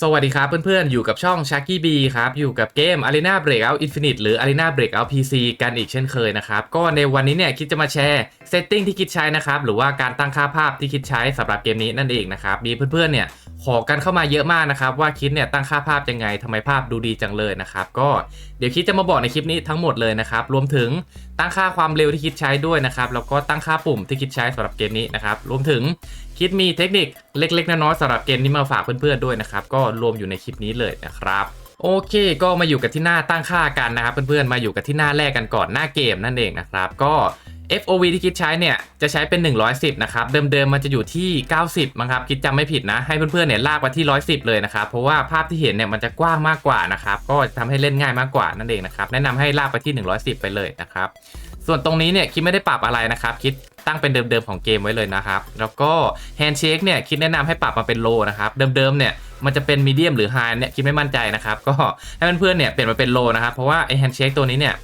สวัสดีครับเพื่อนๆ อยู่กับช่อง s h a k y B ครับ อยู่กับเกม Arena Breakout Infinite หรือ Arena Breakout PC กันอีกเช่นเคยนะครับ ก็ในวันนี้เนี่ยคิดจะมาแชร์เซตติ้งที่คิดใช้นะครับ หรือว่าการตั้งค่าภาพที่คิดใช้สำหรับเกมนี้นั่นเองนะครับ มีเพื่อนๆเนี่ยขอกันเข้ามาเยอะมากนะครับ ว่าคิดเนี่ยตั้งค่าภาพยังไงทำไมภาพดูดีจังเลยนะครับ ก็เดี๋ยวคิดจะมาบอกในคลิปนี้ทั้งหมดเลยนะครับรวมถึงตั้งค่าความเร็วที่คิดใช้ด้วยนะครับแล้วก็ตั้งค่าปุ่มที่คิดใช้สำหรับเกมนี้นะครับรวมถึง คิดมีเทคนิคเล็กๆน้อยๆสำหรับเกมนี้มาฝากเพื่อนๆด้วยนะครับ ก็รวมอยู่ในคลิปนี้เลยนะครับโอเค ก็มาอยู่กับที่หน้าตั้งค่ากันนะครับเพื่อนๆ มาอยู่กับที่หน้าแรกกันก่อนหน้าเกมนั่นเองนะครับ ก็ FOV ที่คิดใช้เนี่ยจะใช้เป็น 110 นะครับ เดิมๆ มันจะอยู่ที่ 90 มั้งครับ คิดจำไม่ผิดนะ ให้เพื่อนๆ เนี่ยลากมาที่ 110 เลยนะครับ เพราะว่าภาพที่เห็นเนี่ยมันจะกว้างมากกว่านะครับ ก็จะทำให้เล่นง่ายมากกว่านั่นเองนะครับ แนะนำให้ลากไปที่ 110 ไปเลยนะครับ ส่วนตรงนี้เนี่ยคิดไม่ได้ปรับอะไรนะครับ คิด ตั้งเป็นเดิมๆของเกมไว้เลยนะครับ แล้วก็แฮนด์เชคเนี่ยคิดแนะนำให้ปรับมาเป็นโลนะครับ เดิมๆเนี่ยมันจะเป็นมีเดียมหรือไฮเนี่ยคิดไม่มั่นใจนะครับ ก็ให้เพื่อนๆเนี่ยเปลี่ยนมาเป็นโลนะครับ เพราะว่าไอแฮนด์เชคตัวนี้เนี่ย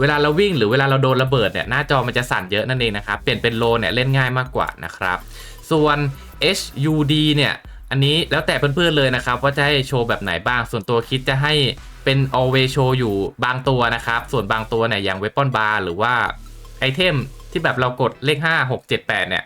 เวลาเราวิ่งหรือเวลาเราโดนระเบิดเนี่ยหน้าจอมันจะสั่นเยอะนั่นเองนะครับ เปลี่ยนเป็นโลเนี่ยเล่นง่ายมากกว่านะครับ ส่วน HUD เนี่ยอันนี้แล้วแต่เพื่อนๆเลยนะครับ ว่าจะให้โชว์แบบไหนบ้าง ส่วนตัวคิดจะให้เป็น always show อยู่บางตัวนะครับ ส่วนบางตัวเนี่ยอย่าง weapon bar หรือว่าไอเทม ที่แบบเรากดเลข 5 6 7 8 เนี่ย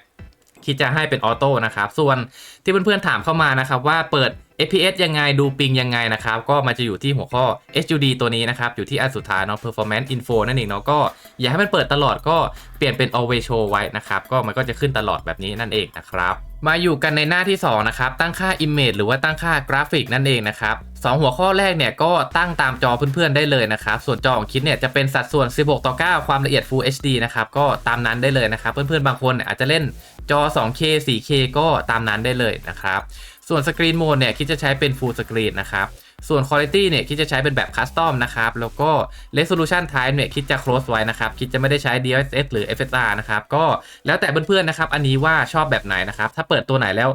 คิดจะให้เป็นออโต้นะครับ ส่วนที่เพื่อนๆถามเข้ามานะครับว่าเปิด FPS ยังไงดูปิงยังไงนะครับ ก็มันจะอยู่ที่หัวข้อ HUD ตัวนี้นะครับ อยู่ที่อันสุดท้ายเนาะ performance info นั่นเองเนาะก็อย่าให้มันเปิดตลอดก็เปลี่ยนเป็น always show ไว้นะครับ ก็มันก็จะขึ้นตลอดแบบนี้นั่นเองนะครับมาอยู่กันในหน้าที่ 2 นะครับ ตั้งค่า image หรือว่าตั้งค่ากราฟิกนั่นเองนะครับสองหัวข้อแรกเนี่ยก็ตั้งตามจอเพื่อนๆได้เลยนะครับ ส่วนจอของคิดเนี่ยจะเป็นสัดส่วน 16 ต่อ 9 ความละเอียด Full HD นะครับ ก็ตามนั้นได้เลยนะครับ เพื่อนๆบางคนอาจจะเล่นจอ 2K 4K ก็ตามนั้นได้เลยนะครับ ส่วนสกรีนโหมดเนี่ยคิดจะใช้เป็น Full Screen นะครับ ส่วน Quality เนี่ยคิดจะใช้เป็นแบบ Custom นะครับ แล้วก็ Resolution Type เนี่ยคิดจะ close ไว้นะครับ คิดจะไม่ได้ใช้ DLSS หรือ FSR นะครับ ก็แล้วแต่เพื่อนๆนะครับ อันนี้ว่าชอบแบบไหนนะครับ ถ้าเปิดตัวไหนแล้ว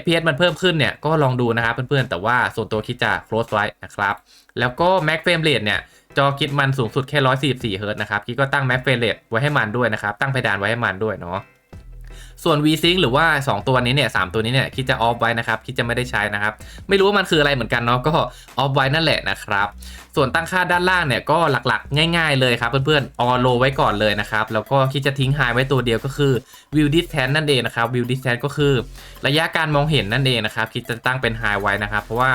FPS มันเพิ่มขึ้นเนี่ยก็ลองดูนะครับเพื่อนๆ แต่ว่าส่วนตัวคิดจะ close ไว้นะครับ แล้วก็ Max Frame Rate เนี่ยจอคิดมันสูงสุดแค่144 Hz นะครับคิดก็ตั้ง Max Frame Rate ไว้ให้มันด้วยนะครับตั้งเพดานไว้ให้มันด้วยเนาะ ส่วน VSync หรือว่า 2 ตัวนี้เนี่ยสตัวนี้เนี่ยคิดจะออฟไว้นะครับคิดจะไม่ได้ใช้นะครับ ไม่รู้ว่ามันคืออะไรเหมือนกันเนาะก็ออฟไว้นั่นแหละนะครับ ส่วนตั้งค่าด้านล่างเนี่ยก็หลักๆ ง่าย ๆ เลยครับเพื่อนๆออโลไว้ก่อนเลยนะครับ แล้วก็คิดจะทิ้งไฮไว้ตัวเดียวก็คือ view distance นั่นเองนะครับ view distance ก็คือ ระยะการมองเห็นนั่นเองนะครับ คิดจะตั้งเป็นไฮไว้นะครับ เพราะว่า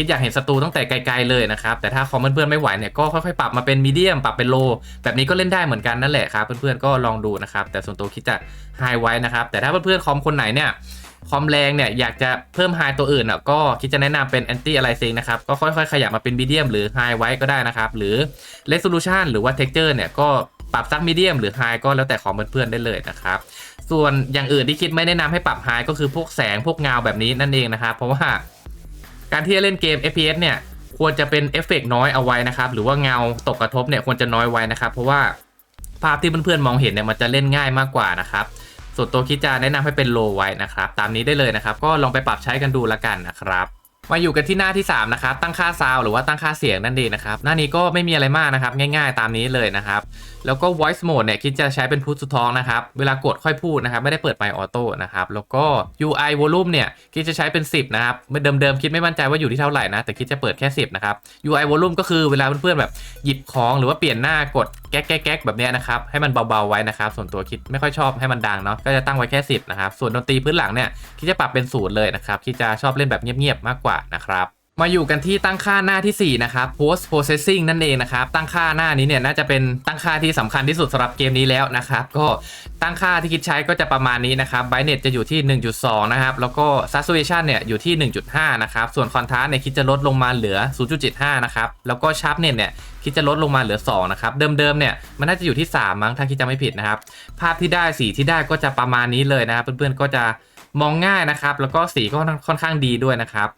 คิดอยากเห็นศัตรูตั้งแต่ไกลๆเลยนะครับ แต่ถ้าคอมเพื่อนๆไม่ไหวเนี่ยก็ค่อยๆปรับมาเป็นมีเดียมปรับเป็นโลแบบนี้ก็เล่นได้เหมือนกันนั่นแหละครับ เพื่อนๆก็ลองดูนะครับ แต่ส่วนตัวคิดจะไฮไว้นะครับ แต่ถ้าเพื่อนๆคอมคนไหนเนี่ยคอมแรงเนี่ยอยากจะเพิ่มไฮตัวอื่นอะก็คิดจะแนะนำเป็น anti aliasing นะครับก็ค่อยๆ ขยับมาเป็นมีเดียมหรือไฮไว้ก็ได้นะครับหรือ resolution หรือว่า texture เนี่ยก็ปรับสักมีเดียมหรือไฮก็แล้วแต่ของเพื่อนๆได้เลยนะครับส่วนอย่างอื่นที่คิดไม่แนะนำให้ปรับไฮก็คือพวกแสงพวกเงาแบบนี้นั่นเองนะครับเพราะว่า การที่จะเล่นเกม FPS เนี่ยควรจะเป็นเอฟเฟกน้อยเอาไว้นะครับหรือว่าเงาตกกระทบเนี่ยควรจะน้อยไว้นะครับ เพราะว่าภาพที่เพื่อนๆมองเห็นเนี่ยมันจะเล่นง่ายมากกว่านะครับส่วนตัวคิดจะแนะนำให้เป็นโลไว้นะครับ ตามนี้ได้เลยนะครับ ก็ลองไปปรับใช้กันดูละกันนะครับ มาอยู่กันที่หน้าที่ 3 นะครับ ตั้งค่าซาวหรือว่าตั้งค่าเสียงนั่นเองนะครับ หน้านี้ก็ไม่มีอะไรมากนะครับ ง่าย ๆ ตามนี้เลยนะครับแล้วก็ voice mode เนี่ยคิดจะใช้เป็นพูดสุดท้องนะครับ เวลากดค่อยพูดนะครับ ไม่ได้เปิดไมค์ออโต้นะครับ แล้วก็ UI volume เนี่ยคิดจะใช้เป็น 10 นะครับเดิมๆ คิดไม่มั่นใจว่าอยู่ที่เท่าไหร่นะ แต่คิดจะเปิดแค่ 10 นะครับ UI volume ก็คือเวลาเพื่อนๆแบบหยิบของหรือว่าเปลี่ยนหน้ากดแก๊กแก๊กแบบเนี้ยนะครับ ให้มันเบาๆไว้นะครับ ส่วนตัวคิดไม่ค่อยชอบให้มันดังเนาะก็จะตั้งไว้แค่ 10 นะครับ ส่วนดนตรีพื้นหลังเนี่ยคิดจะปรับเป็นศูนย์เลยนะครับคิดจะชอบเล่นแบบเงียบๆมากกว่านะครับ มาอยู่กันที่ตั้งค่าหน้าที่ 4 นะครับ post processing นั่นเองนะครับ ตั้งค่าหน้านี้เนี่ยน่าจะเป็นตั้งค่าที่สำคัญที่สุดสำหรับเกมนี้แล้วนะครับ ก็ตั้งค่าที่คิดใช้ก็จะประมาณนี้นะครับ brightness จะอยู่ที่ 1.2 นะครับ แล้วก็ saturation เนี่ยอยู่ที่ 1.5 นะครับ ส่วน contrast เนี่ยคิดจะลดลงมาเหลือ 0.75 นะครับ แล้วก็ sharpness เนี่ยคิดจะลดลงมาเหลือ 2 นะครับ เดิมๆเนี่ยมันน่าจะอยู่ที่ 3 มั้งถ้าคิดจะไม่ผิดนะครับ ภาพที่ได้สีที่ได้ก็จะประมาณนี้เลยนะครับ เพื่อนๆก็จะมองง่ายนะครับ แล้วก็สีก็ค่อนข้างดีด้วยนะครับ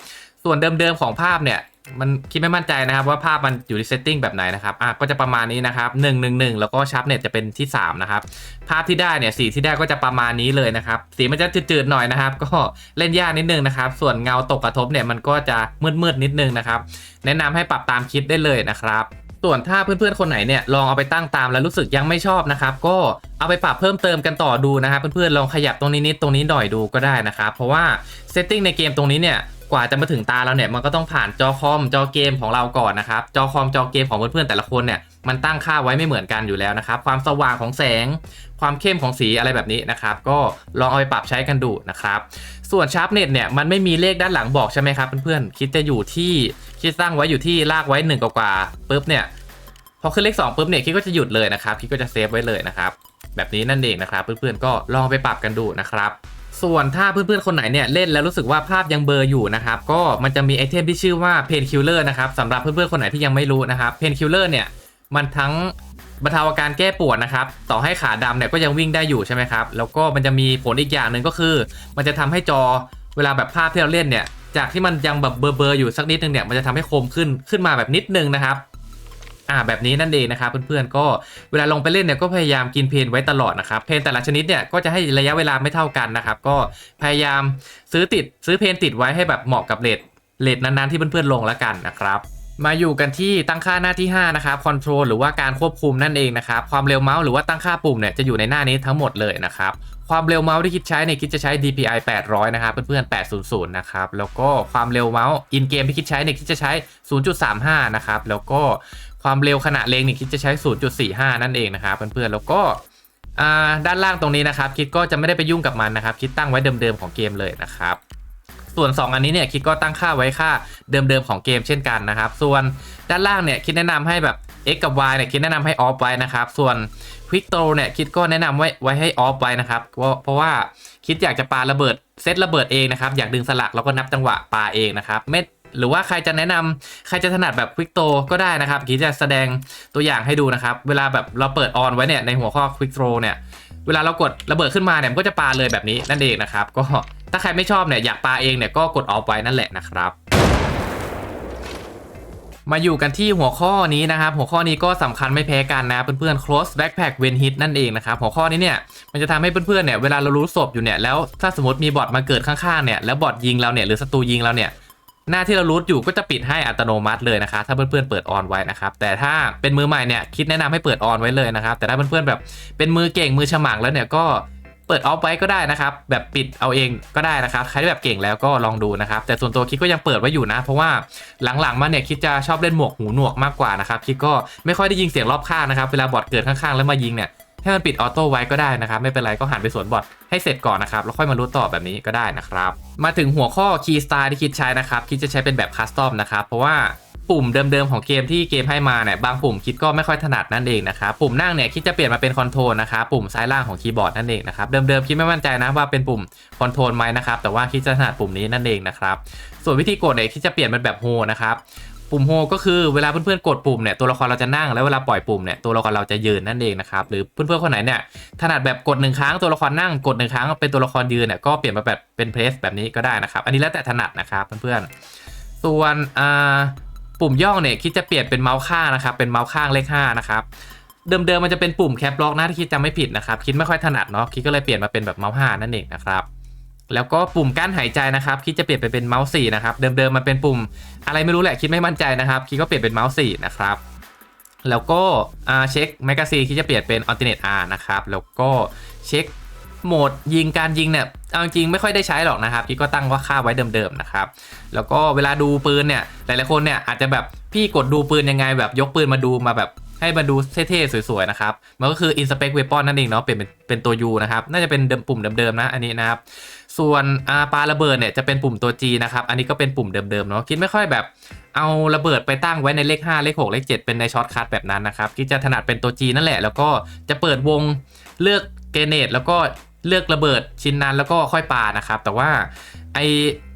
ส่วนเดิมๆของภาพเนี่ยมันคิดไม่มั่นใจนะครับว่าภาพมันอยู่ในเซตติ้งแบบไหนนะครับอะก็จะประมาณนี้นะครับ1 1 1 แล้วก็ชาร์ปเน็ตจะเป็นที่ 3 นะครับ ภาพที่ได้เนี่ยสีที่ได้ก็จะประมาณนี้เลยนะครับ สีมันจะจืดๆหน่อยนะครับ ก็เล่นยากนิดนึงนะครับ ส่วนเงาตกกระทบเนี่ยมันก็จะมืดๆนิดนึงนะครับ แนะนำให้ปรับตามคิดได้เลยนะครับส่วนถ้าเพื่อนๆ คนไหนเนี่ยลองเอาไปตั้งตามแล้วรู้สึกยังไม่ชอบนะครับ ก็เอาไปปรับเพิ่มเติมกันต่อดูนะครับเพื่อนๆลองขยับตรงนี้นิดตรงนี้หน่อยดูก็ได้นะครับ เพราะว่าเซตติ้งในเกมตรงนี้เนี่ย กว่าจะมาถึงตาเราเนี่ยมันก็ต้องผ่านจอคอมจอเกมของเราก่อนนะครับจอคอมจอเกมของเพื่อนๆแต่ละคนเนี่ยมันตั้งค่าไว้ไม่เหมือนกันอยู่แล้วนะครับ ความสว่างของแสง ความเข้มของสีอะไรแบบนี้นะครับ ก็ลองเอาไปปรับใช้กันดูนะครับ ส่วนชาร์ปเน็ตเนี่ยมันไม่มีเลขด้านหลังบอกใช่ไหมครับเพื่อนๆคิดจะอยู่ที่คิดตั้งไว้อยู่ที่ลากไว้1กว่าๆปุ๊บเนี่ยพอขึ้นเลข2ปุ๊บเนี่ยคิดก็จะหยุดเลยนะครับคิดก็จะเซฟไว้เลยนะครับแบบนี้นั่นเองนะครับ เพื่อนๆก็ลองไปปรับกันดูนะครับ ส่วนถ้าเพื่อนๆคนไหนเนี่ยเล่นแล้วรู้สึกว่าภาพยังเบลออยู่นะครับก็มันจะมีไอเทมที่ชื่อว่า Pain Killer นะครับสำหรับเพื่อนๆคนไหนที่ยังไม่รู้นะครับ Pain Killer เนี่ยมันทั้งบรรเทาอาการแก้ปวดนะครับ ต่อให้ขาดำเนี่ยก็ยังวิ่งได้อยู่ใช่ไหมครับ แล้วก็มันจะมีผลอีกอย่างหนึ่งก็คือ มันจะทำให้จอเวลาแบบภาพที่เราเล่นเนี่ย จากที่มันยังแบบเบลอๆอยู่สักนิดนึงเนี่ย มันจะทำให้คมขึ้นขึ้นมาแบบนิดนึงนะครับ อ่าแบบนี้นั่นเองนะครับเพื่อนๆก็เวลาลงไปเล่นเนี่ยก็พยายามกินเพนไว้ตลอดนะครับเพนแต่ละชนิดเนี่ยก็จะให้ระยะเวลาไม่เท่ากันนะครับก็พยายามซื้อติดซื้อเพนติดไว้ให้แบบเหมาะกับเลทเลทนั้นๆที่เพื่อนๆลงแล้วกันนะครับ มาอยู่กันที่ตั้งค่าหน้าที่ 5 นะครับคอนโทรลหรือว่าการควบคุมนั่นเองนะครับ ความเร็วเมาส์หรือว่าตั้งค่าปุ่มเนี่ยจะอยู่ในหน้านี้ทั้งหมดเลยนะครับความเร็วเมาส์ที่คิดใช้เนี่ยคิดจะใช้ DPI 800 นะครับเพื่อนๆ 800 นะครับ แล้วก็ความเร็วเมาส์อินเกมที่คิดใช้เนี่ยคิดจะใช้ 0.35 นะครับ แล้วก็ความเร็วขณะเลงเนี่ยคิดจะใช้ 0.45 นั่นเองนะครับเพื่อนๆ แล้วก็ด้านล่างตรงนี้นะครับ คิดก็จะไม่ได้ไปยุ่งกับมันนะครับ คิดตั้งไว้เดิมๆของเกมเลยนะครับ ส่วน 2 อันนี้เนี่ยคิดก็ตั้งค่าไว้ค่าเดิมๆของเกมเช่นกันนะครับ ส่วนด้านล่างเนี่ยคิดแนะนำให้แบบ x กับ y เนี่ยคิดแนะนำให้ออฟไว้นะครับ ส่วน Quick Throw เนี่ยคิดก็แนะนำไว้ไว้ให้ออฟไว้นะครับเพราะว่าคิดอยากจะปาระเบิดเซตระเบิดเองนะครับอยากดึงสลักแล้วก็นับจังหวะปาเองนะครับไม่หรือว่าใครจะแนะนำใครจะถนัดแบบ Quick Throw ก็ได้นะครับคิดจะแสดงตัวอย่างให้ดูนะครับ เวลาแบบเราเปิดออนไว้เนี่ยในหัวข้อ Quick Throw เนี่ย เวลาเรากดระเบิดขึ้นมาเนี่ยมันก็จะปาเลยแบบนี้นั่นเองนะครับ ก็ ถ้าใครไม่ชอบเนี่ยอยากปาเองเนี่ยก็กดออฟไว้นั่นแหละนะครับ มาอยู่กันที่หัวข้อนี้นะครับ หัวข้อนี้ก็สำคัญไม่แพ้กันนะเพื่อนๆ close backpack when hit นั่นเองนะครับ หัวข้อนี้เนี่ยมันจะทำให้เพื่อนๆเนี่ยเวลาเรารู้ศพอยู่เนี่ยแล้วถ้าสมมติมีบอทมาเกิดข้างๆเนี่ยแล้วบอทยิงเราเนี่ยหรือศัตรูยิงเราเนี่ยหน้าที่เรารูทอยู่ก็จะปิดให้อัตโนมัติเลยนะครับถ้าเพื่อนๆเปิดออนไว้นะครับแต่ถ้าเป็นมือใหม่เนี่ยคิดแนะนำให้เปิดออนไว้เลยนะครับแต่ถ้าเพื่อนๆแบบเป็นมือเก่งมือฉมังแล้วเนี่ยก็ เปิดออฟไว้ก็ได้นะครับ แบบปิดเอาเองก็ได้นะครับ ใครที่แบบเก่งแล้วก็ลองดูนะครับ แต่ส่วนตัวคิดก็ยังเปิดไว้อยู่นะ เพราะว่าหลังๆมาเนี่ยคิดจะชอบเล่นหมวกหูหนวกมากกว่านะครับคิดก็ไม่ค่อยได้ยินเสียงรอบข้างนะครับ เวลาบอทเกิดข้างๆแล้วมายิงเนี่ยให้มันปิดออโต้ไว้ก็ได้นะครับ ไม่เป็นไรก็หันไปสวนบอทให้เสร็จก่อนนะครับ แล้วค่อยมารู้ต่อแบบนี้ก็ได้นะครับ มาถึงหัวข้อ Key Style ที่คิดใช้นะครับ คิดจะใช้เป็นแบบคัสตอมนะครับ เพราะว่า ปุ่มเดิมๆของเกมที่เกมให้มาเนี่ยบางปุ่มคิดก็ไม่ค่อยถนัดนั่นเองนะครับปุ่มนั่งเนี่ยคิดจะเปลี่ยนมาเป็นคอนโทรลนะครับปุ่มซ้ายล่างของคีย์บอร์ดนั่นเองนะครับเดิมๆคิดไม่มั่นใจนะว่าเป็นปุ่มคอนโทรลไหมนะครับแต่ว่าคิดจะถนัดปุ่มนี้นั่นเองนะครับส่วนวิธีกดเนี่ยคิดจะเปลี่ยนเป็นแบบโฮนะครับปุ่มโฮก็คือเวลาเพื่อนๆกดปุ่มเนี่ยตัวละครเราจะนั่งแล้วเวลาปล่อยปุ่มเนี่ยตัวละครเราจะยืนนั่นเองนะครับหรือเพื่อนๆคนไหนเนี่ยถนัดแบบกดหนึ่งครั้งตัวละครนั่งกดหนึ่งครั้งเป็นตัวละครยืนเนี่ยก็เปลี่ยนมาแบบเป็นเพรสแบบนี้ก็ได้นะครับ อันนี้แล้วแต่ถนัดนะครับเพื่อนๆส่วนอ่า ปุ่มย่องเนี่ยคิดจะเปลี่ยนเป็นเมาส์ข้างนะครับ เป็นเมาส์ข้างเลข5นะครับเดิมๆมันจะเป็นปุ่มแคปล็อกนะที่คิดจำไม่ผิดนะครับ คิดไม่ค่อยถนัดเนาะคิดก็เลยเปลี่ยนมาเป็นแบบเมาส์5นั่นเองนะครับแล้วก็ปุ่มกั้นหายใจนะครับ คิดจะเปลี่ยนไปเป็นเมาส์4นะครับเดิมๆมันเป็นปุ่มอะไรไม่รู้แหละคิดไม่มั่นใจนะครับ คิดก็เปลี่ยนเป็นเมาส์4นะครับแล้วก็เช็คแมกกาซีนคิดจะเปลี่ยนเป็น alternate R นะครับแล้วก็เช็ค โหมดยิงการยิงเนี่ยเอาจริงไม่ค่อยได้ใช้หรอกนะครับคิดก็ตั้งว่าค่าไว้เดิมๆนะครับแล้วก็เวลาดูปืนเนี่ยหลายๆคนเนี่ยอาจจะแบบพี่กดดูปืนยังไงแบบยกปืนมาดูมาแบบให้มาดูเท่ๆ สวยๆ นะครับ มันก็คือ inspect weapon นั่นเองเนาะเปลี่ยนเป็นเป็นตัว U นะครับ น่าจะเป็นเดิมปุ่มเดิมๆ นะ อันนี้นะครับ ส่วนอาปาระเบิดเนี่ยจะเป็นปุ่มตัว G นะครับ อันนี้ก็เป็นปุ่มเดิมๆ เนาะคิดไม่ค่อยแบบเอาระเบิดไปตั้งไว้ในเลข 5 เลข 6 เลข 7 เป็นในช็อตคัทแบบนั้นนะครับคิดจะถนัดเป็นตัว G นั่นแหละ แล้วก็จะเปิดวงเลือกเกเนตแล้วก็ เลือกระเบิดชิ้นนั้นแล้วก็ค่อยปานะครับ แต่ว่าไอ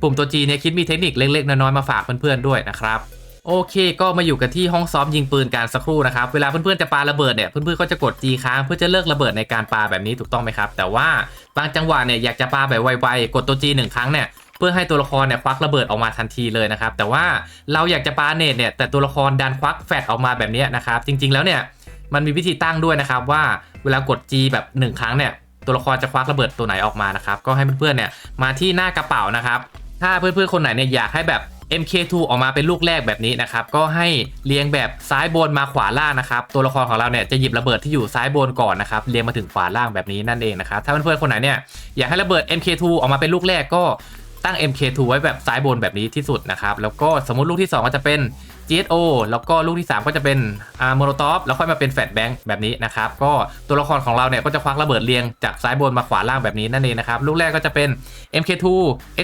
ปุ่มตัว G เนี่ยคิดมีเทคนิคเล็กๆ น้อยๆ มาฝากเพื่อนๆด้วยนะครับโอเคก็มาอยู่กันที่ห้องซ้อมยิงปืนการสักครู่นะครับ เวลาเพื่อนๆจะปาระเบิดเนี่ยเพื่อนๆก็จะกด G ค้างเพื่อจะเลิกระเบิดในการปาแบบนี้ถูกต้องไหมครับ แต่ว่าบางจังหวะเนี่ยอยากจะปาแบบไวๆกดตัว G หนึ่งครั้งเนี่ยเพื่อให้ตัวละครเนี่ยควักระเบิดออกมาทันทีเลยนะครับ แต่ว่าเราอยากจะปาเนตเนี่ยแต่ตัวละครดันควักแฟดออกมาแบบนี้นะครับ จริงๆแล้วเนี่ยมันมีวิธีตั้งด้วยนะครับว่าเวลากด G แบบหนึ่งครั้งเนี่ย ตัวละครจะควักระเบิดตัวไหนออกมานะครับ ก็ให้เพื่อนๆเนี่ยมาที่หน้ากระเป๋านะครับ ถ้าเพื่อนๆคนไหนเนี่ยอยากให้แบบ MK2 ออกมาเป็นลูกแรกแบบนี้นะครับ ก็ให้เรียงแบบซ้ายบนมาขวาล่างนะครับ ตัวละครของเราเนี่ยจะหยิบระเบิดที่อยู่ซ้ายบนก่อนนะครับ เรียงมาถึงขวาล่างแบบนี้นั่นเองนะครับ ถ้าเพื่อนๆคนไหนเนี่ยอยากให้ระเบิด MK2 ออกมาเป็นลูกแรกก็ตั้ง MK2 ไว้แบบซ้ายบนแบบนี้ที่สุดนะครับ แล้วก็สมมติลูกที่ 2 ก็จะเป็น GSO แล้วก็ลูกที่ 3 ก็จะเป็นอ่าโมโนตอฟแล้วค่อยมาเป็นแฟลชแบงค์แบบนี้นะครับ ก็ตัวละครของเราเนี่ยก็จะควักระเบิดเรียงจากซ้ายบนมาขวาล่างแบบนี้นั่นเองนะครับ ลูกแรกก็จะเป็น MK2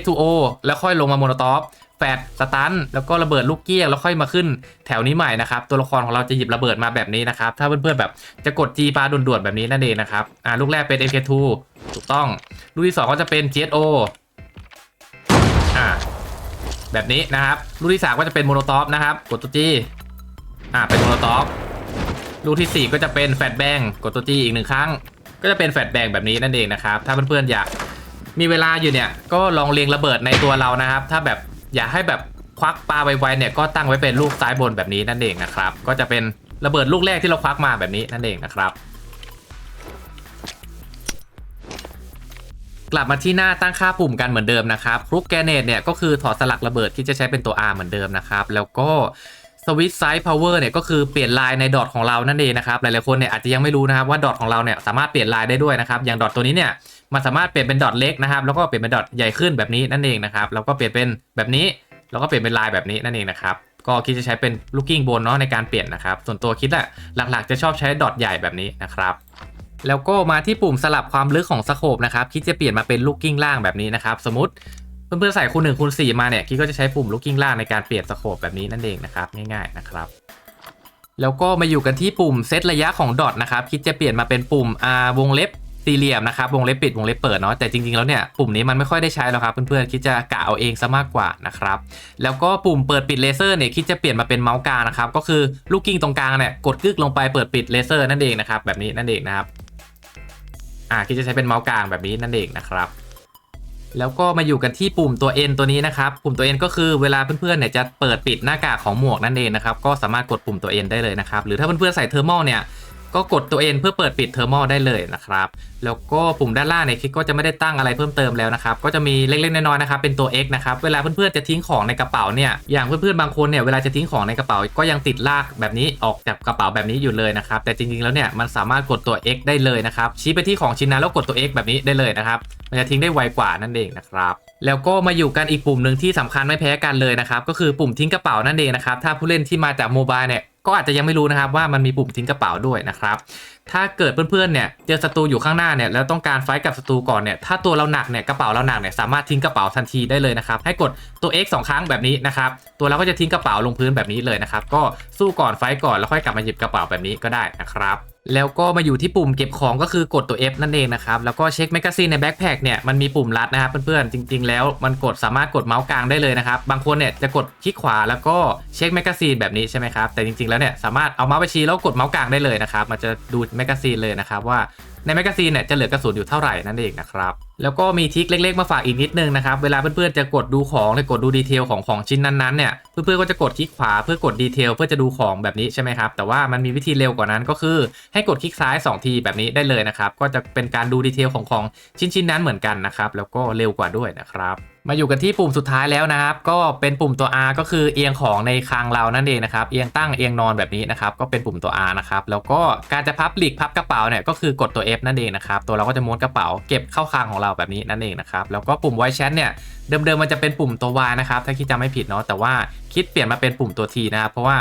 H2O แล้วค่อยลงมาโมโนตอฟแฟดสตันแล้วก็ระเบิดลูกเกี้ยงแล้วค่อยมาขึ้นแถวนี้ใหม่นะครับ ตัวละครของเราจะหยิบระเบิดมาแบบนี้นะครับ ถ้าเพื่อนๆแบบจะกด G ปลาด่วนๆแบบนี้นั่นเองนะครับอ่าลูกแรกเป็น MK2 ถูกต้อง ลูกที่ 2 ก็จะเป็น GSO อ่า แบบนี้นะครับ ลูกที่ 3 ก็จะเป็นโมโนตอฟนะครับ กดตัว G อ่าเป็นโมโนตอฟลูกทีสี่ 4 ก็จะเป็นแฟดแบงกดตัว G อีกหนึ่งครั้ง ก็จะเป็นแฟดแบงแบบนี้นั่นเองนะครับ ถ้าเพื่อนๆอยากมีเวลาอยู่เนี่ยก็ลองเรียงระเบิดในตัวเรานะครับ ถ้าแบบอยากให้แบบควักปลาไวๆเนี่ยก็ตั้งไว้เป็นลูกซ้ายบนแบบนี้นั่นเองนะครับ ก็จะเป็นระเบิดลูกแรกที่เราควักมาแบบนี้นั่นเองนะครับ กลับมาที่หน้าตั้งค่าปุ่มกันเหมือนเดิมนะครับครุกแกเนตเนี่ยก็คือถอดสลักระเบิดที่จะใช้เป็นตัว R เหมือนเดิมนะครับแล้วก็สวิตไซส์พาวเวอร์เนี่ยก็คือเปลี่ยนลายในดอทของเรานั่นเองนะครับหลายๆคนเนี่ยอาจจะยังไม่รู้นะครับว่าดอทของเราเนี่ยสามารถเปลี่ยนลายได้ด้วยนะครับอย่างดอทตัวนี้เนี่ยมันสามารถเปลี่ยนเป็นดอทเล็กนะครับแล้วก็เปลี่ยนเป็นดอทใหญ่ขึ้นแบบนี้นั่นเองนะครับแล้วก็เปลี่ยนเป็นแบบนี้ แล้วก็เปลี่ยนเป็นลายแบบนี้นั่นเองนะครับก็คิดจะใช้เป็นลูกกิ้งบนเนาะในการเปลี่ยนนะครับส่วนตัวคิดอะหลักๆจะชอบใช้ดอทใหญ่แบบนี้นะครับ แล้วก็มาที่ปุ่มสลับความลึกของสโคปนะครับคิดจะเปลี่ยนมาเป็นลูกกิ้งล่างแบบนี้นะครับสมมติเพื่อนๆใส่คูณหนึ่งคูณสี่มาเนี่ยคิดก็จะใช้ปุ่มลูกกิ้งล่างในการเปลี่ยนสโคปแบบนี้นั่นเองนะครับง่ายๆนะครับแล้วก็มาอยู่กันที่ปุ่มเซตระยะของดอทนะครับคิดจะเปลี่ยนมาเป็นปุ่ม R วงเล็บสี่เหลี่ยมนะครับวงเล็บปิดวงเล็บเปิดเนาะแต่จริงๆแล้วเนี่ยปุ่มนี้มันไม่ค่อยได้ใช้แล้วครับเพื่อนๆคิดจะกะเอาเองซะมากกว่านะครับแล้วก็ปุ่มเปิดปิดเลเซอร์เนี่ยคิดจะเปลี่ยนมาเป็นเมาส์กลางนะครับก็คือลูกกิ้งตรงกลางเนี่ยกดกึกลงไปเปิดปิดเลเซอร์นั่นเองนะครับแบบนี้นั่นเองนะครับ อ่าคิดจะใช้เป็นเมาส์กลางแบบนี้นั่นเองนะครับ แล้วก็มาอยู่กันที่ปุ่มตัว N ตัวนี้นะครับ ปุ่มตัว N ก็คือเวลาเพื่อนๆเนี่ยจะเปิดปิดหน้ากากของหมวกนั่นเองนะครับ ก็สามารถกดปุ่มตัว N ได้เลยนะครับ หรือถ้าเพื่อนๆใส่เทอร์มอลเนี่ย ก็กดตัว N เพื่อเปิดปิดเทอร์มอลได้เลยนะครับ แล้วก็ปุ่มด้านล่างเนี่ยคิดก็จะไม่ได้ตั้งอะไรเพิ่มเติมแล้วนะครับ ก็จะมีเล็กๆน้อยๆนะครับเป็นตัว X นะครับ เวลาเพื่อนๆจะทิ้งของในกระเป๋าเนี่ย อย่างเพื่อนๆบางคนเนี่ยเวลาจะทิ้งของในกระเป๋า ก็ยังติดลากแบบนี้ออกจากกระเป๋าแบบนี้อยู่เลยนะครับ แต่จริงๆแล้วเนี่ยมันสามารถกดตัว X ได้เลยนะครับ ชี้ไปที่ของชิ้นนั้นแล้วกดตัว X แบบนี้ได้เลยนะครับ มันจะทิ้งได้ไวกว่านั่นเองนะครับแล้วก็มาอยู่กันอีกปุ่มหนึ่งที่สำคัญไม่แพ้กันเลยนะครับ ก็คือปุ่มทิ้งกระเป๋านั่นเองนะครับ ถ้าผู้เล่นที่มาจากโมบายเนี่ย ก็อาจจะยังไม่รู้นะครับว่ามันมีปุ่มทิ้งกระเป๋าด้วยนะครับ ถ้าเกิดเพื่อนๆเนี่ยเจอศัตรูอยู่ข้างหน้าเนี่ยแล้วต้องการไฟท์กับศัตรูก่อนเนี่ยถ้าตัวเราหนักเนี่ยกระเป๋าเราหนักเนี่ยสามารถทิ้งกระเป๋าทันทีได้เลยนะครับให้กดตัว X สองครั้งแบบนี้นะครับตัวเราก็จะทิ้งกระเป๋าลงพื้นแบบนี้เลยนะครับก็สู้ก่อนไฟท์ก่อนแล้วค่อยกลับมาหยิบกระเป๋าแบบนี้ก็ได้นะครับแล้วก็มาอยู่ที่ปุ่มเก็บของก็คือกดตัว F นั่นเองนะครับ แล้วก็เช็คแมกกาซีนในแบ็คแพคเนี่ยมันมีปุ่มลัดนะครับเพื่อนๆ จริง ๆ แล้วมันกดสามารถกดเมาส์กลางได้เลยนะครับ บางคนเนี่ยจะกดคลิกขวาแล้วก็เช็คแมกกาซีนแบบนี้ใช่ไหมครับ แต่จริงๆแล้วเนี่ยสามารถเอาเมาส์ไปชี้แล้วกดเมาส์กลางได้เลยนะครับ มันจะดูแมกกาซีนเลยนะครับว่าในแมกกาซีนเนี่ยจะเหลือกระสุนอยู่เท่าไหร่นั่นเองนะครับ แล้วก็มีทริคเล็ก ๆ มาฝากอีกนิดนึงนะครับ เวลาเพื่อนๆจะกดดูของหรือกดดูดีเทลของของชิ้นนั้นๆเนี่ยเพื่อนๆก็จะกดคลิกขวาเพื่อกดดีเทลเพื่อจะดูของแบบนี้ใช่ไหมครับ แต่ว่ามันมีวิธีเร็วกว่านั้นก็คือ ให้กดคลิกซ้าย 2 ทีแบบนี้ได้เลยนะครับ ก็จะเป็นการดูดีเทลของของชิ้นๆนั้นเหมือนกันนะครับแล้วก็เร็วกว่าด้วยนะครับ มาอยู่กันที่ปุ่มสุดท้ายแล้วนะครับ ก็เป็นปุ่มตัว R ก็คือเอียงของในคางเรานั่นเองนะครับ เอียงตั้งเอียงนอนแบบนี้นะครับ ก็เป็นปุ่มตัว R นะครับ แล้วก็การจะพับหลีกพับกระเป๋าเนี่ยก็คือกดตัว F นั่นเองนะครับ ตัวเราก็จะม้วนกระเป๋าเก็บเข้าคางของเราแบบนี้นั่นเองนะครับ แล้วก็ปุ่ม Voice Chat เนี่ย เดิมๆมันจะเป็นปุ่มตัว Y นะครับถ้าคิดจำไม่ผิดเนาะแต่ว่าคิดเปลี่ยนมาเป็นปุ่มตัว T นะครับเพราะว่า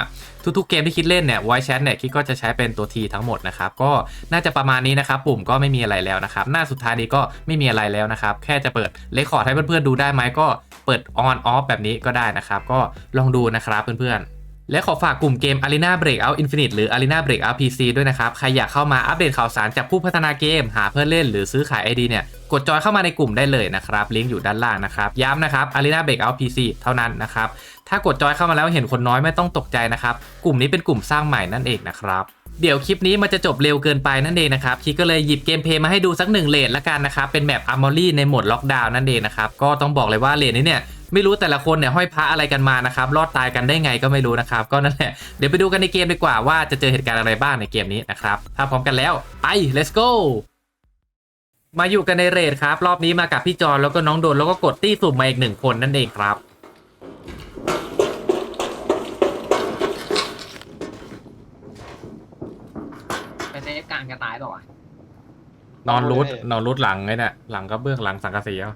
ทุกๆเกมที่คิดเล่นเนี่ย Voice Chat เนี่ยคิดก็จะใช้เป็นตัว T ทั้งหมดนะครับก็น่าจะประมาณนี้นะครับปุ่มก็ไม่มีอะไรแล้วนะครับหน้าสุดท้ายนี้ก็ไม่มีอะไรแล้วนะครับแค่จะเปิดเลคคอร์ดให้เพื่อนๆดูได้ไหมก็เปิด on off แบบนี้ก็ได้นะครับก็ลองดูนะครับเพื่อนๆ และขอฝากกลุ่มเกม Arena Breakout Infinite หรือ Arena Breakout PC ด้วยนะครับ ใครอยากเข้ามาอัปเดตข่าวสารจากผู้พัฒนาเกม หาเพื่อนเล่นหรือซื้อขาย ID เนี่ย กดจอยเข้ามาในกลุ่มได้เลยนะครับ ลิงก์อยู่ด้านล่างนะครับ ย้ำนะครับ Arena Breakout PC เท่านั้นนะครับ ถ้ากดจอยเข้ามาแล้วเห็นคนน้อยไม่ต้องตกใจนะครับ กลุ่มนี้เป็นกลุ่มสร้างใหม่นั่นเองนะครับเดี๋ยวคลิปนี้มันจะจบเร็วเกินไปนั่นเองนะครับคิดก็เลยหยิบเกมเพลย์มาให้ดูสักหนึ่งเลนละกันนะครับ เป็นแบบอาร์มอรี่ในโหมดล็อกดาวน์นั่นเองนะครับ ก็ต้องบอกเลยว่าเลนนี้เนี่ย ไม่รู้แต่ละคนเนี่ยห้อยพระอะไรกันมานะครับ รอดตายกันได้ไงก็ไม่รู้นะครับ ก็นั่นแหละ เดี๋ยวไปดูกันในเกมดีกว่าว่าจะเจอเหตุการณ์อะไรบ้างในเกมนี้นะครับ ถ้าพร้อมกันแล้วไป let's go มาอยู่กันในเรทครับ รอบนี้มากับพี่จอนแล้วก็น้องโดนแล้วก็กดตี้สุ่มมาอีกหนึ่งคนนั่นเองครับ ไปเซฟกลางจะตายเปล่าวะนอนรูดนอนรูดหลังไงเนี่ยหลังก็เบื้องหลังสังกะสีเอา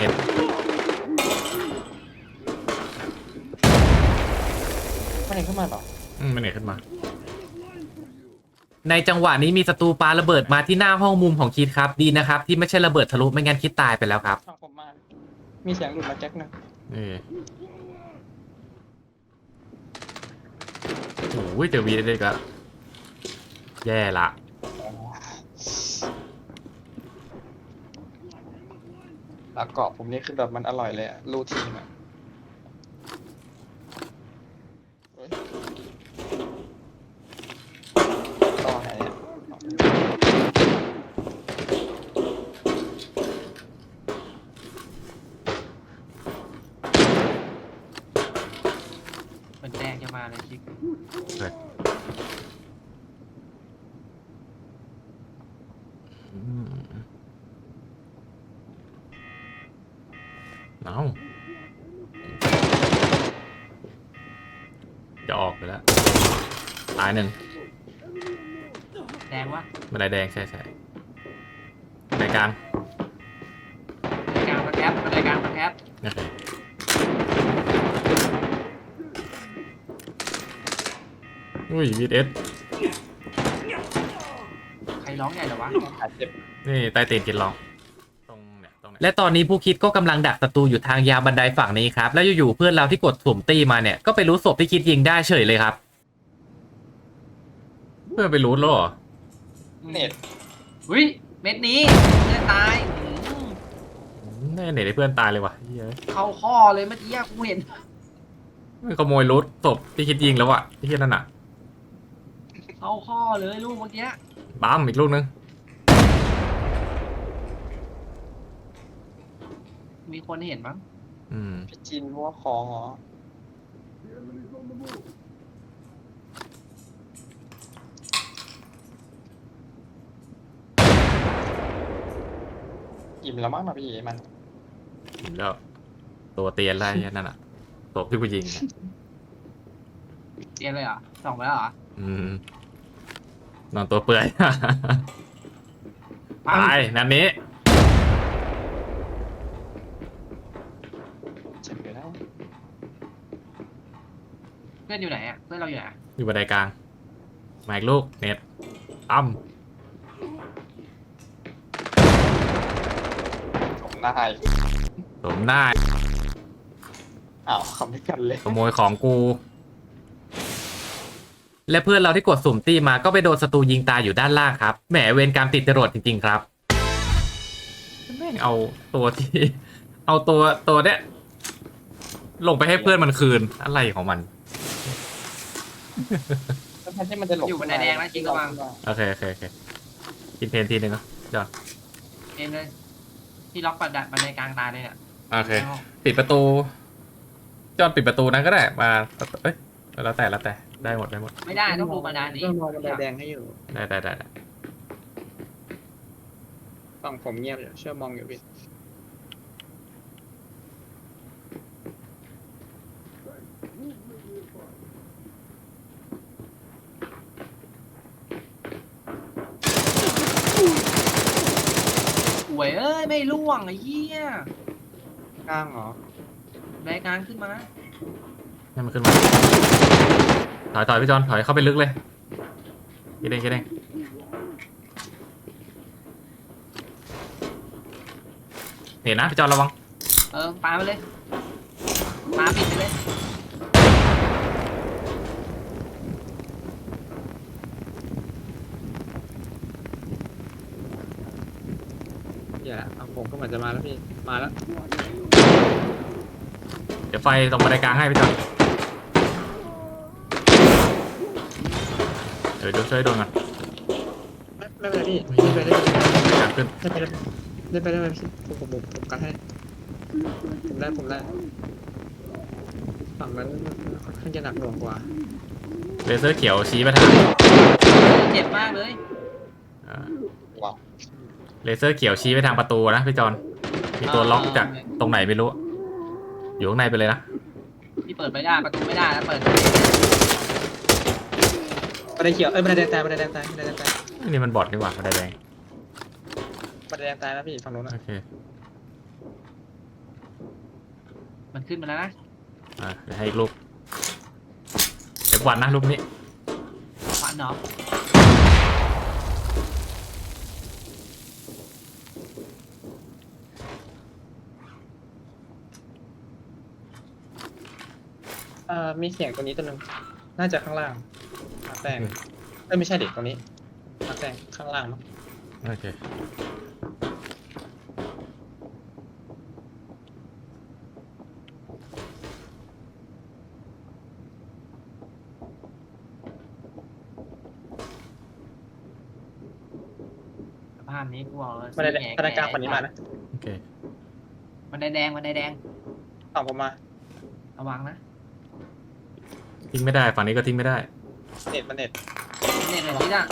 เห็นมันเองขึ้นมาเหรออืมมันเอกขึ้นมา ในจังหวะนี้มีศัตรูปลาระเบิดมาที่หน้าห้องมุมของคิดครับ ดีนะครับ ที่ไม่ใช่ระเบิดทะลุไม่งั้นคิดตายไปแล้วครับผมมา มีเสียงหลุดมาแจ็คหนึ่โอ้ยเจอวีได้ด้ก็แย่ละาะผมนี่คือแบบมันอร่อยเลยอะรูทีนอะเฮ้ยต่อไหนอะเหมือนแดงจะมาเลยชิคอืมเอาจะออกไปแล้ว ตายหนึ่งแดงวะบันไดแดงใช่ใช่บันไดกลางกลางสแคปบันไดกลางสแคปโอเคอุ้ยวีดเอสใครร้องใหญ่เหรอวะขาเจ็บนี่ใต้ตีนกินลองตรงเนี่ยตรงและตอนนี้ผู้คิดก็กำลังดักศัตรูอยู่ทางยาวบันไดฝั่งนี้ครับ แล้วอยู่ๆเพื่อนเราที่กดสุ่มตีมาเนี่ย ก็ไปรู้ศพที่คิดยิงได้เฉยเลยครับ เพื่อนไปรู้แล้วเหรอ เน็ตอุ้ยเม็ดนี้จะตายอื้อหือแน่เน็ตให้เพื่อนตายเลยว่ะเหี้ยเข้าข้อเลยเมื่อกี้กูเห็น มันขโมยรถศพที่คิดยิงแล้วอะที่คิดนั่นอะเข้าข้อเลยลูกเมื่อกี้บ้ามอีกลูกนึง มีคนเห็นมั้งอืม พี่จีนวัวของเหรอ อิ่มแล้วมั้งนะพี่มันแล้ว ตัวเตียนอะไรนั่นอะศพที่กูยิงอะเตียนเลยเหรอส่องไปแล้วเหรออืมนอนตัวเปื่อยปังตายนันนี้ เจ็บอยู่แล้วเพื่อนอยู่ไหนอะเพื่อนเราอยู่ไหนอะอยู่บันไดกลางมาอีกลูกเน็ตตั้ม ผมนายสมหน้าอ้าวคำนี้กันเลยขโมยของกู และเพื่อนเราที่กดสุ่มตีมาก็ไปโดนศัตรูยิงตายอยู่ด้านล่างครับ แหมเวรกรรมติดจรวดจริงๆครับแม่งเอาตัวที่ เอาตัวตัวเนี้ยลงไปให้เพื่อนมันคืนอะไรของมัน แล้วแทนที่มันจะหลบอยู่บันไดแดงนะจริงก็วางโอเคโอเคโอเคกินเพนทีนึงเนาะจอนเอ็มเลย ที่ล็อกบันไดบันไดกลางตายเลยเนี่ยโอเคปิดประตู จอนปิดประตูนั้นก็ได้ มา เอ้ย แล้วแต่แล้วแต่ ได้หมดได้หมด ไม่ได้ต้องดูบันไดนี้ต้องมองบันไดแดงให้อยู่ได้ได้ได้ได้ฝั่งผมเงียบอยู่เชื่อมองอยู่พี่ วยเอ้ยไม่ล่วงไอ้เหี้ยข้างเหรอบันไดกลางขึ้นมาให้มันขึ้นมาถอยถอยพี่จอนถอยเข้าไปลึกเลยคิดเองคิดเองเห็นนะพี่จอนระวังเออปาไปเลยปาปิดไปเลย อย่าเอาผมก็เหมือนจะมาแล้วพี่ มาแล้ว เดี๋ยวไฟตรงบันไดกลางให้พี่จอนเดี๋ยวดูช่วยโดนก่อนไม่ไม่เป็นไรพี่เล่นไปได้กลางขึ้นเล่นไปได้เล่นไปได้ไหมพี่ผมผมผมผมกันให้ผมได้ผมได้ฝั่งนั้นค่อนข้างจะหนักหน่วงกว่า เลเซอร์เขียวชี้ไปทางเจ็บมากเลย อ่าว้าว เลเซอร์เขียวชี้ไปทางประตูนะพี่จอนมีตัวล็อกจากตรงไหนไม่รู้ อยู่ข้างในไปเลยนะพี่เปิดไม่ได้ประตูไม่ได้แล้วเปิดบันไดเขียวเอ้ยบันไดแดงตายบันไดแดงตายบันไดแดงตายนี่มันบอดนี่หว่าบันไดแดงบันไดแดงตายแล้วพี่ฝั่งนู้นนะโอเคมันขึ้นมาแล้วนะอะเดี๋ยวให้อีกลูก F1 นะลูกนี้ฝันเนาะ อ่อมีเสียงตรงนี้ตัวหนึงน่าจะข้างล่างมาแป้งเอ้ยไม่ใช่เด็กตรงนี้มาแป้งข้างล่างมั้งโอเคสภาพนี้กูบอกเลยบันไดแดงแง่บันไดกลางฝั่งนี้มานะโอเคบันไดแดงบันไดแดงฝั่งผมมาระวังนะ ทิ้งไม่ได้ฝั่งนี้ก็ทิ้งไม่ได้เน็ตมันเน็ตเนี่ยเนี่ยนี่อะ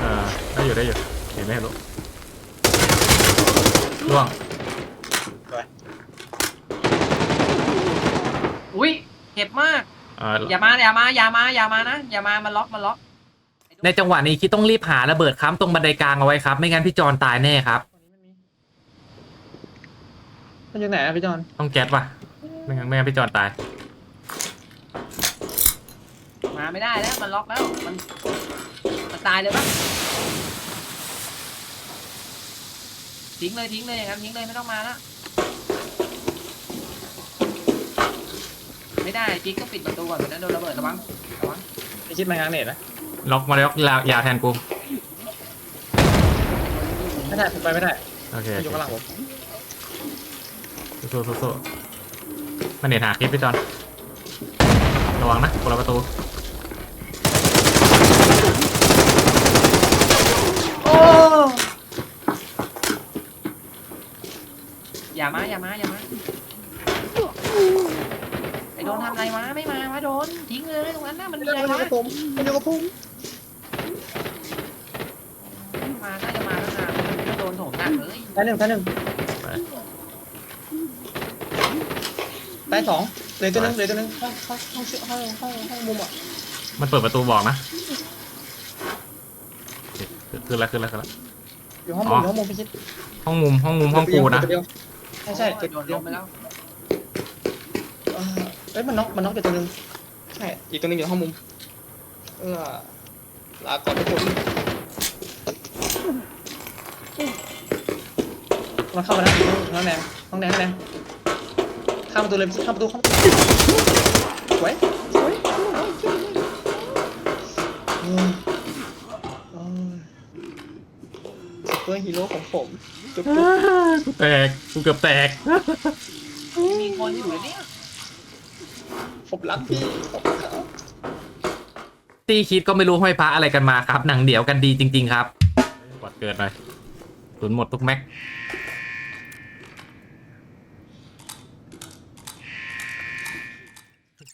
เออได้อยู่ได้อยู่เห็นไหมลูกล่วงอุ้ยเจ็บมาก เอ่ออย่ามาอย่ามาอย่ามาอย่ามานะอย่ามามันล็อกมันล็อกในจังหวะนี้คิดต้องรีบหาระเบิดค้ำตรงบันไดกลางเอาไว้ครับ ไม่งั้นพี่จอนตายแน่ครับ มันอยู่ไหนอะพี่จอนต้องแก๊สว่ะไม่งั้นไม่งั้นพี่จอนตาย มาไม่ได้แล้ว มันล็อกแล้ว มันมันตายเลยปะทิ้งเลยทิ้งเลยอย่างนั้นทิ้งเลยไม่ต้องมาแล้วไม่ได้จิ๊กก็ปิดประตูก่อนเดี๋ยวนั้นโดนระเบิดระวังระวังพี่คิดมางานเน็ตนะล็อกมาล็อกยาวยาวแทนกู ไม่ได้ผมไปไม่ได้โอเคมันอยู่ข้างหลังผมสู้สู้สู้มันเน็ตหาคลิปพี่จอน ระวังนะคนละประตู อย่ามาอย่ามาอย่ามาไอโดนทำอะไรวะไม่มาวะโดนทิ้งเลยตรงนั้นน่ะมันมีอะไรมันอยู่วะกับผมมันอยู่กับผมมาน่าจะมาตั้งนานแล้วโดนโถมหนักเลยตายหนึ่งตายหนึ่งไปตายสองเหลือตัวหนึงเหลือตัวหนึงห้องห้องห้องเชื่อห้องห้องห้องมุมอะมันเปิดประตูบอกนะโอเคขึ้นแล้วขึ้นแล้วขึ้นแล้วอยู่ห้องมุมอยู่ห้องมุมพี่คิดห้องมุมห้องมุมห้องกูนะตัวเดียว ใช่ใช่โดตัวนเดีลยวงไปแล้วเออเอ้ยมันน็อกมันน็อกอยู่ตัวหนึงใช่อีกตัวหนึงอยู่ห้องมุมเออลาก่อนทุกคนมันเข้ามาแล้วห้องแดงห้องแดงห้องแดงข้ามประตูเลยข้ามประตูข้ามประตูสวยสวยเออเออซุปเปอร์ฮีโร่ของผม จุ๊บจุ๊บกูแตกกูเกือบแตก มีคนอยู่เลยเนี่ยผมรักพี่ขอบคุณครับตีคิดก็ไม่รู้ห้อยพระอะไรกันมาครับ หนังเดี่ยวกันดีจริง ๆ ครับกดเกิดหน่อยสุนหมดทุกแม็ก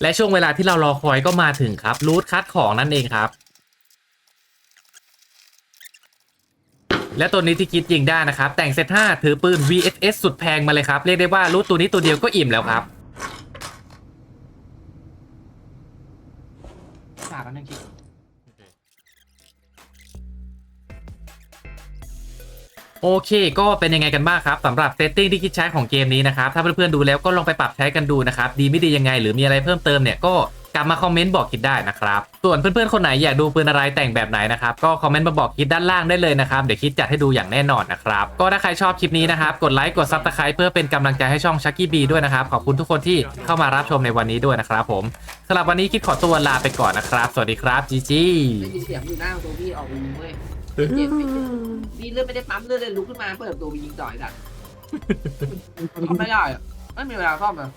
และช่วงเวลาที่เรารอคอยก็มาถึงครับรูทคัดของนั่นเองครับ และตัวนี้ที่คิดยิงได้นะครับ แต่งเซต5ถือปืน VSS สุดแพงมาเลยครับ เรียกได้ว่ารูทตัวนี้ตัวเดียวก็อิ่มแล้วครับฝากกันหนึ่งคิดโอเคก็เป็นยังไงกันบ้างครับสำหรับเซตติ้งที่คิดใช้ของเกมนี้นะครับ ถ้าเพื่อนๆดูแล้วก็ลองไปปรับใช้กันดูนะครับ ดีไม่ดียังไงหรือมีอะไรเพิ่มเติมเนี่ยก็ กลับมาคอมเมนต์บอกคิดได้นะครับ ส่วนเพื่อนๆคนไหนอยากดูปืนอะไรแต่งแบบไหนนะครับ ก็คอมเมนต์มาบอกคิดด้านล่างได้เลยนะครับเดี๋ยวคิดจัดให้ดูอย่างแน่นอนนะครับ ก็ถ้าใครชอบคลิปนี้นะครับกดไลค์กดซับสไครป์เพื่อเป็นกำลังใจให้ช่องชักกี้บีด้วยนะครับขอบคุณทุกคนที่เข้ามารับชมในวันนี้ด้วยนะครับผมสำหรับวันนี้คิดขอตัวลาไปก่อนนะครับ สวัสดีครับจีจีได้ยินเสียงอยู่หน้าประตูพี่ออกยิงเว้ยเจ็บเจ็บพี่เลือดไม่ได้ปั๊มเลือดเลยลุกขึ้นมาเปิดประตูไปยิงต่อยกันซ่อมไม่ได้อะไม่มีเวลาซ่อมเลย